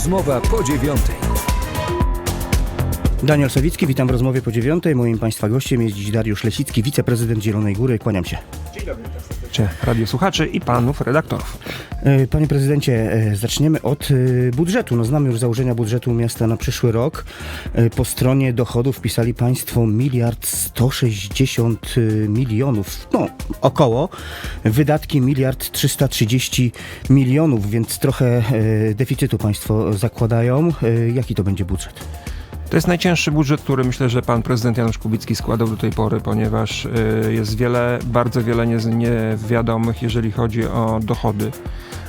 Rozmowa po dziewiątej. Daniel Sawicki, witam w rozmowie po dziewiątej. Moim Państwa gościem jest dziś Dariusz Lesicki, wiceprezydent Zielonej Góry. Kłaniam się. Czy radiosłuchaczy i panów redaktorów. E, Panie prezydencie, e, zaczniemy od e, budżetu. No, znamy już założenia budżetu miasta na przyszły rok. Po stronie dochodów wpisali Państwo miliard 160 milionów, no około. Wydatki miliard 330 milionów, więc trochę deficytu Państwo zakładają. Jaki to będzie budżet? To jest najcięższy budżet, który myślę, że pan prezydent Janusz Kubicki składał do tej pory, ponieważ y, jest wiele, bardzo wiele nie- niewiadomych, jeżeli chodzi o dochody.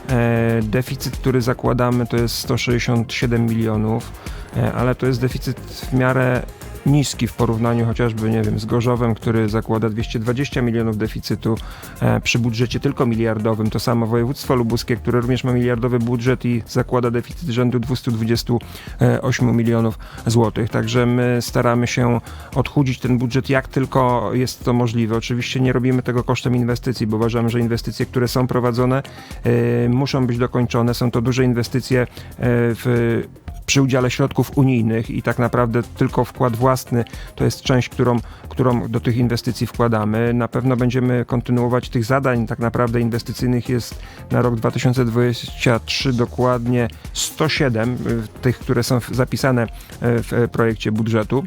E, Deficyt, który zakładamy, to jest 167 milionów, e, ale to jest deficyt w miarę niski w porównaniu chociażby, nie wiem, z Gorzowem, który zakłada 220 milionów deficytu e, przy budżecie tylko miliardowym. To samo województwo lubuskie, które również ma miliardowy budżet i zakłada deficyt rzędu 228 milionów złotych. Także my staramy się odchudzić ten budżet jak tylko jest to możliwe. Oczywiście nie robimy tego kosztem inwestycji, bo uważamy, że inwestycje, które są prowadzone, e, muszą być dokończone. Są to duże inwestycje e, w przy udziale środków unijnych i tak naprawdę tylko wkład własny to jest część, którą, którą do tych inwestycji wkładamy. Na pewno będziemy kontynuować tych zadań tak naprawdę inwestycyjnych jest na rok 2023 dokładnie 107 y, tych, które są zapisane y, w y, projekcie budżetu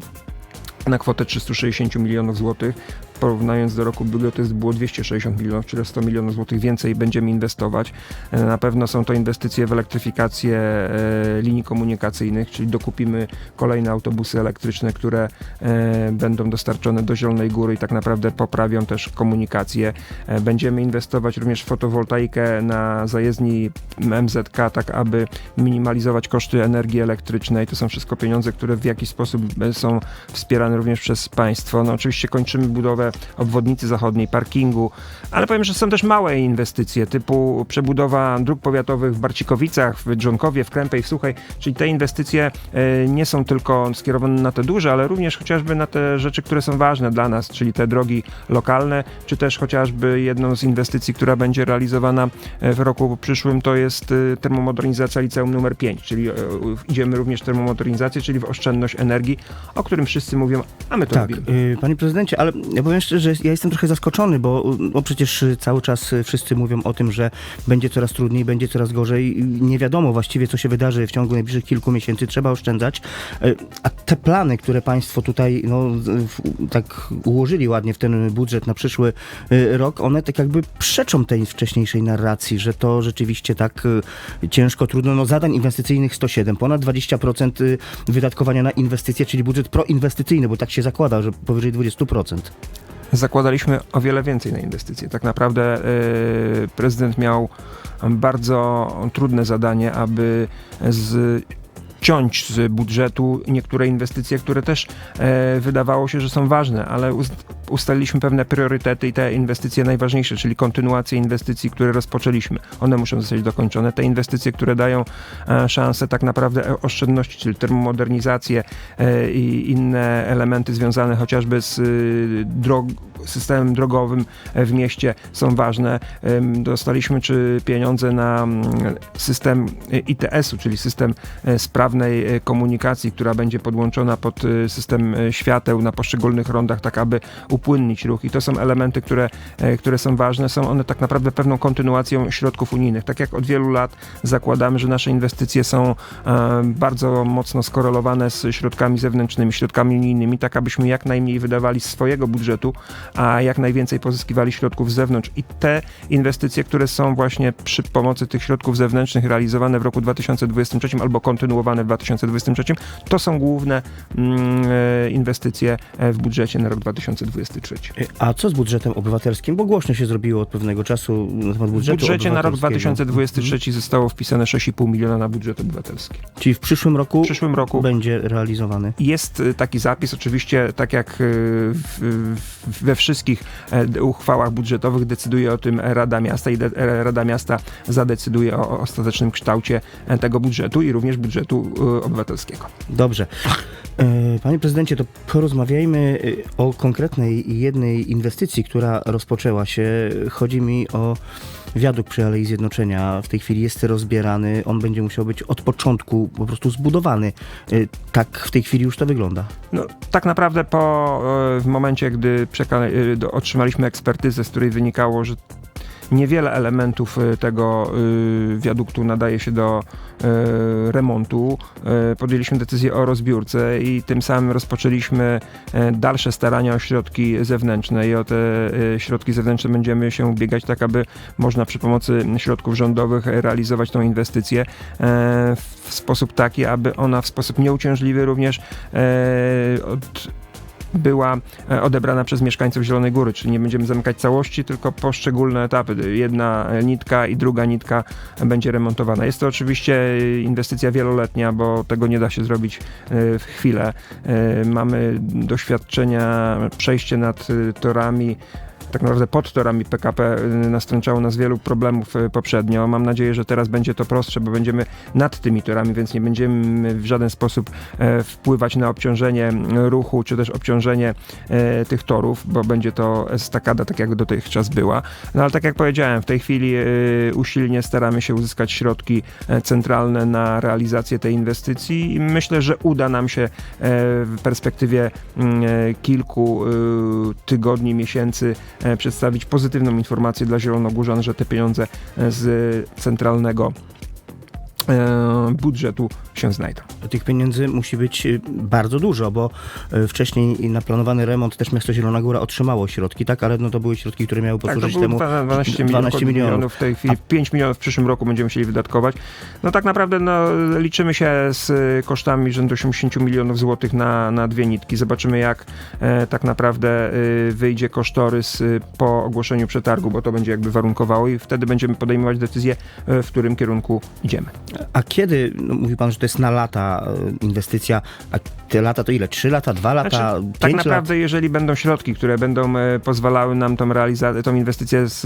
na kwotę 360 milionów złotych. Porównując do roku ubiegłego to jest było 260 milionów, czyli 100 milionów złotych więcej będziemy inwestować. E, Na pewno są to inwestycje w elektryfikację e, linii komunikacyjnych, czyli dokupimy kolejne autobusy elektryczne, które e, będą dostarczone do Zielonej Góry i tak naprawdę poprawią też komunikację. Będziemy inwestować również w fotowoltaikę na zajezdni MZK, tak aby minimalizować koszty energii elektrycznej. To są wszystko pieniądze, które w jakiś sposób są wspierane również przez państwo. No oczywiście kończymy budowę obwodnicy zachodniej, parkingu, ale powiem, że są też małe inwestycje, typu przebudowa dróg powiatowych w Barcikowicach, w Dżonkowie, w Krępej, w Suchej, czyli te inwestycje e, nie są tylko skierowane na te duże, ale również chociażby na te rzeczy, które są ważne dla nas, czyli te drogi lokalne, czy też chociażby jedną z inwestycji, która będzie realizowana e, w roku przyszłym, to jest e, termomodernizacja liceum numer 5, czyli idziemy również w termomodernizację, czyli w oszczędność energii, o którym wszyscy mówią, a my to Tak, robimy. panie prezydencie, ale ja powiem szczerze, że ja jestem trochę zaskoczony, bo no przecież cały czas wszyscy mówią o tym, że będzie coraz trudniej, będzie coraz gorzej. Nie wiadomo właściwie, co się wydarzy w ciągu najbliższych kilku miesięcy. Trzeba oszczędzać. Y, A te plany, które państwo tutaj no, tak ułożyli ładnie w ten budżet na przyszły y, rok, one tak jakby przeczą tej wcześniejszej narracji, że to rzeczywiście tak y, ciężko, trudno. No, zadań inwestycyjnych 107, ponad 20% y, wydatkowania na inwestycje, czyli budżet proinwestycyjny, bo tak się zakłada, że powyżej 20%. Zakładaliśmy o wiele więcej na inwestycje. Tak naprawdę e, prezydent miał bardzo trudne zadanie, aby z ciąć z budżetu niektóre inwestycje, które też e, wydawało się, że są ważne, ale ustaliliśmy pewne priorytety i te inwestycje najważniejsze, czyli kontynuację inwestycji, które rozpoczęliśmy. One muszą zostać dokończone. Te inwestycje, które dają e, szansę tak naprawdę e, oszczędności, czyli termomodernizację e, i inne elementy związane chociażby z y, drog systemem drogowym w mieście są ważne. Dostaliśmy czy pieniądze na mm, system y, ITS-u, czyli system y, sprawnej komunikacji, która będzie podłączona pod system świateł na poszczególnych rondach, tak aby upłynnić ruch. I to są elementy, które, które są ważne. Są one tak naprawdę pewną kontynuacją środków unijnych. Tak jak od wielu lat zakładamy, że nasze inwestycje są e, bardzo mocno skorelowane z środkami zewnętrznymi, środkami unijnymi, tak abyśmy jak najmniej wydawali z swojego budżetu, a jak najwięcej pozyskiwali środków z zewnątrz. I te inwestycje, które są właśnie przy pomocy tych środków zewnętrznych realizowane w roku 2023 albo kontynuowane w 2023, to są główne mm, e, inwestycje e, w budżecie na rok 2023. Y, A co z budżetem obywatelskim? Bo głośno się zrobiło od pewnego czasu na temat W budżetu budżecie na rok obywatelskiego. 2023 zostało wpisane 6,5 miliona na budżet obywatelski. Czyli w przyszłym roku W przyszłym roku będzie realizowany. Jest taki zapis, oczywiście, tak jak w, w, we wszystkich e, d- uchwałach budżetowych decyduje o tym Rada Miasta i e, Rada Miasta zadecyduje o, o ostatecznym kształcie e, tego budżetu i również budżetu obywatelskiego. Dobrze. E, Panie prezydencie, to porozmawiajmy e, o konkretnej jednej inwestycji, która rozpoczęła się. Chodzi mi o wiadukt przy Alei Zjednoczenia. W tej chwili jest rozbierany. On będzie musiał być od początku po prostu zbudowany. E, Tak w tej chwili już to wygląda. No, tak naprawdę po, w momencie, gdy otrzymaliśmy ekspertyzę, z której wynikało, że niewiele elementów tego wiaduktu nadaje się do remontu, e, podjęliśmy decyzję o rozbiórce i tym samym rozpoczęliśmy e, dalsze starania o środki zewnętrzne. I o te e, środki zewnętrzne będziemy się ubiegać tak, aby można przy pomocy środków rządowych realizować tą inwestycję e, w sposób taki, aby ona w sposób nieuciążliwy również e, od, była e, odebrana przez mieszkańców Zielonej Góry, czyli nie będziemy zamykać całości, tylko poszczególne etapy. Jedna nitka i druga nitka będzie remontowana. Jest to oczywiście inwestycja wieloletnia, bo tego nie da się zrobić e, w chwilę. E, Mamy doświadczenia, przejście nad torami tak naprawdę pod torami PKP y, nastręczało nas wielu problemów y, poprzednio. Mam nadzieję, że teraz będzie to prostsze, bo będziemy nad tymi torami, więc nie będziemy w żaden sposób e, wpływać na obciążenie ruchu, czy też obciążenie e, tych torów, bo będzie to estakada tak jak dotychczas była. No ale tak jak powiedziałem, w tej chwili e, usilnie staramy się uzyskać środki centralne na realizację tej inwestycji i myślę, że uda nam się w perspektywie kilku e, tygodni, miesięcy przedstawić pozytywną informację dla Zielonogórzan, że te pieniądze e, z centralnego e, budżetu się znajdą. Tych pieniędzy musi być y, bardzo dużo, bo y, wcześniej na planowany remont też miasto Zielona Góra otrzymało środki, tak? Ale no to były środki, które miały Tak, to posłużyć było temu 12 milionów, 12 milionów. w tej chwili, 5 milionów w przyszłym roku będziemy musieli wydatkować. No tak naprawdę no, liczymy się z kosztami rzędu 80 milionów złotych na, na dwie nitki. Zobaczymy jak e, tak naprawdę y, wyjdzie kosztorys y, po ogłoszeniu przetargu, bo to będzie jakby warunkowało i wtedy będziemy podejmować decyzję, e, w którym kierunku idziemy. A kiedy, no, mówi pan, że to jest na lata y, inwestycja, a te lata to ile? Trzy lata, dwa lata, Znaczy, tak lat? naprawdę, jeżeli będą środki, które będą e, pozwalały nam tą, realiza- tą inwestycję z,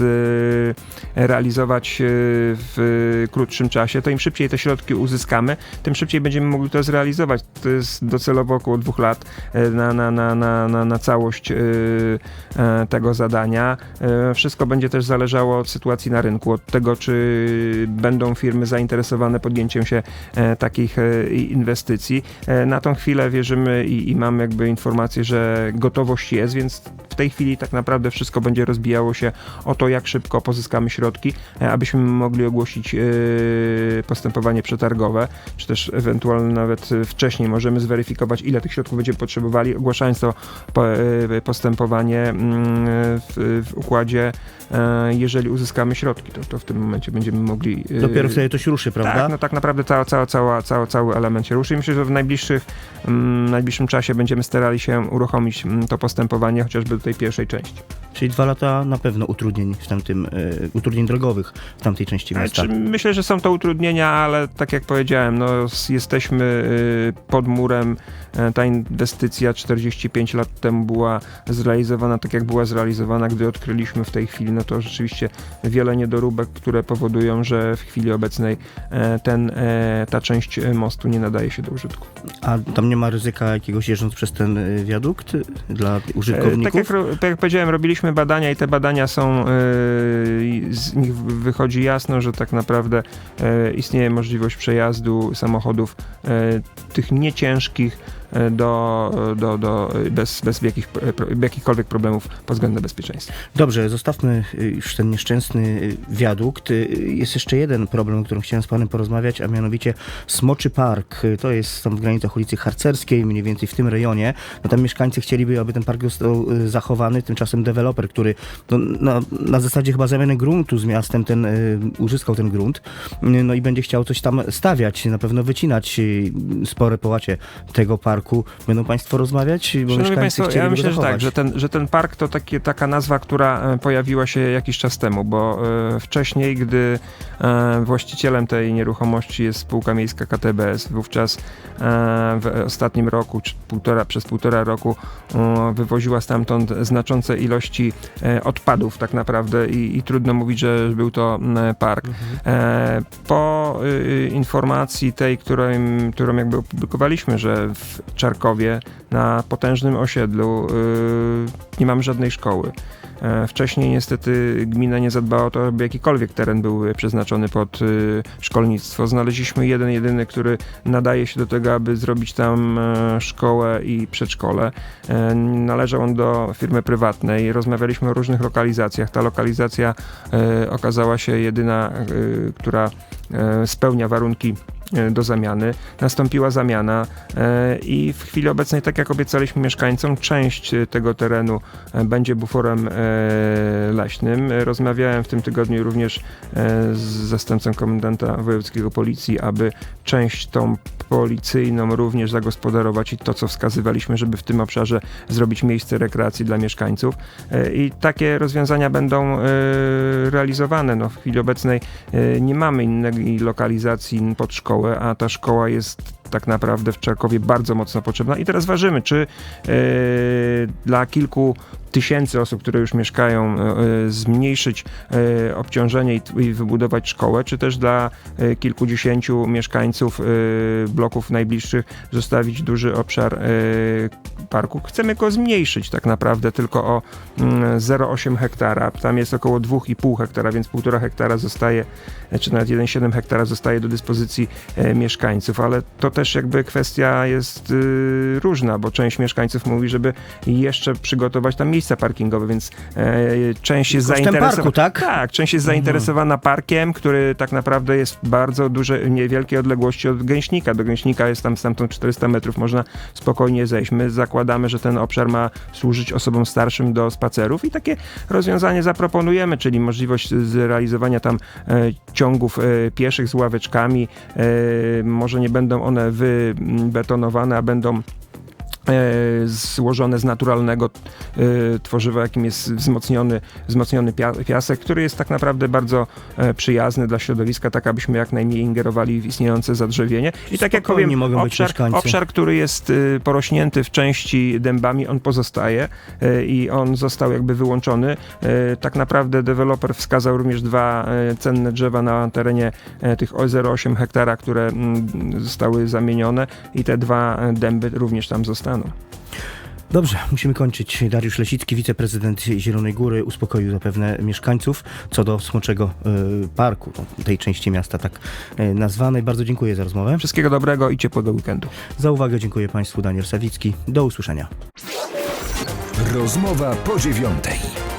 e, realizować e, w krótszym czasie, to im szybciej te środki uzyskamy, tym szybciej będziemy mogli to zrealizować. To jest docelowo około dwóch lat e, na, na, na, na, na, na całość e, e, tego zadania. E, Wszystko będzie też zależało od sytuacji na rynku, od tego, czy będą firmy zainteresowane podjęciem się e, takich e, inwestycji. E, Na tą chwilę wierzymy i, i mamy jakby informację, że gotowość jest, więc w tej chwili tak naprawdę wszystko będzie rozbijało się o to, jak szybko pozyskamy środki, abyśmy mogli ogłosić postępowanie przetargowe, czy też ewentualnie nawet wcześniej możemy zweryfikować, ile tych środków będziemy potrzebowali, ogłaszając to po- postępowanie mm, w, w układzie, jeżeli uzyskamy środki, to, to w tym momencie będziemy mogli e, Dopiero wtedy to się ruszy, prawda? tak, no tak naprawdę cała, cała, cała, cała, cały element się ruszy i myślę, że w najbliższych, mm, najbliższym czasie będziemy starali się uruchomić mm, to postępowanie, chociażby do tej pierwszej części. Czyli dwa lata na pewno utrudnień w tamtym, y, utrudnień drogowych w tamtej części miasta. Znaczy, myślę, że są to utrudnienia, ale tak jak powiedziałem, no, jesteśmy y, pod murem. E, Ta inwestycja 45 lat temu była zrealizowana tak, jak była zrealizowana. Gdy odkryliśmy w tej chwili, no to rzeczywiście wiele niedoróbek, które powodują, że w chwili obecnej e, ten, e, ta część e, mostu nie nadaje się do użytku. A tam nie ma ryzyka jakiegoś jeżdżąc przez ten wiadukt dla E, Tak użytkowników? jak, ro- tak jak powiedziałem, robiliśmy badania i te badania są, e, z nich wychodzi jasno, że tak naprawdę e, istnieje możliwość przejazdu samochodów e, tych nieciężkich do, do, do, bez, bez jakich, jakichkolwiek problemów pod względem bezpieczeństwa. Dobrze, zostawmy już ten nieszczęsny wiadukt. Jest jeszcze jeden problem, o którym chciałem z panem porozmawiać, a mianowicie Smoczy Park. To jest tam w granicach ulicy Harcerskiej, mniej więcej w tym rejonie. No tam mieszkańcy chcieliby, aby ten park został zachowany. Tymczasem deweloper, który no, na, na zasadzie chyba zamiany gruntu z miastem ten, uzyskał ten grunt, no i będzie chciał coś tam stawiać, na pewno wycinać spore połacie tego parku. Będą państwo rozmawiać? Bo Szanowni Państwo, ja myślę, że tak, że ten, że ten park to takie, taka nazwa, która e, pojawiła się jakiś czas temu, bo e, wcześniej, gdy e, właścicielem tej nieruchomości jest spółka miejska KTBS, wówczas e, w ostatnim roku, czy półtora, przez półtora roku wywoziła stamtąd znaczące ilości odpadów tak naprawdę i, i trudno mówić, że był to park. E, Po y, informacji tej, którą, którą jakby opublikowaliśmy, że w Czarkowie, na potężnym osiedlu y, nie mamy żadnej szkoły. E, Wcześniej niestety gmina nie zadbała o to, aby jakikolwiek teren był e, przeznaczony pod y, szkolnictwo. Znaleźliśmy jeden, jedyny, który nadaje się do tego, aby zrobić tam e, szkołę i przedszkole. Należał on do firmy prywatnej. Rozmawialiśmy o różnych lokalizacjach. Ta lokalizacja okazała się jedyna, która spełnia warunki e, do zamiany. Nastąpiła zamiana e, i w chwili obecnej, tak jak obiecaliśmy mieszkańcom, część e, tego terenu e, będzie buforem e, leśnym. E, Rozmawiałem w tym tygodniu również e, z zastępcą komendanta wojewódzkiego policji, aby część tą policyjną również zagospodarować i to, co wskazywaliśmy, żeby w tym obszarze zrobić miejsce rekreacji dla mieszkańców. E, I takie rozwiązania będą e, realizowane. No, w chwili obecnej e, nie mamy innej lokalizacji pod szkołę, a ta szkoła jest tak naprawdę w Czarkowie bardzo mocno potrzebna. I teraz ważymy, czy e, dla kilku tysięcy osób, które już mieszkają, e, e, zmniejszyć e, obciążenie i, wybudować szkołę, czy też dla kilkudziesięciu mieszkańców bloków najbliższych zostawić duży obszar parku. Chcemy go zmniejszyć tak naprawdę tylko o mm, 0,8 hektara. Tam jest około 2,5 hektara, więc 1,5 hektara zostaje, czy nawet 1,7 hektara zostaje do dyspozycji mieszkańców, ale to też jakby kwestia jest y, różna, bo część mieszkańców mówi, żeby jeszcze przygotować tam miejsca parkingowe, więc e, część jest zainteresowana. tak? Tak, część jest zainteresowana parkiem, który tak naprawdę jest bardzo duże, niewielkie odległości od gęśnika. Do gęśnika jest tam stamtąd 400 metrów, można spokojnie zejść. My zakładamy, że ten obszar ma służyć osobom starszym do spacerów i takie rozwiązanie zaproponujemy, czyli możliwość zrealizowania tam e, ciągów e, pieszych z ławeczkami. Może nie będą one wybetonowane, a będą złożone z naturalnego e, tworzywa, jakim jest wzmocniony, wzmocniony pia- piasek, który jest tak naprawdę bardzo e, przyjazny dla środowiska, tak abyśmy jak najmniej ingerowali w istniejące zadrzewienie. I tak jak powiem, obszar, obszar, który jest e, porośnięty w części dębami, on pozostaje e, i on został jakby wyłączony. E, Tak naprawdę deweloper wskazał również dwa e, cenne drzewa na terenie e, tych o 0,8 hektara, które mm, zostały zamienione i te dwa e, dęby również tam zostaną. Dobrze, musimy kończyć. Dariusz Lesicki, wiceprezydent Zielonej Góry, uspokoił zapewne mieszkańców co do Smoczego y, Parku, no, tej części miasta tak y, nazwanej. Bardzo dziękuję za rozmowę. Wszystkiego dobrego i ciepłego weekendu. Za uwagę dziękuję Państwu. Daniel Sawicki. Do usłyszenia. Rozmowa po dziewiątej.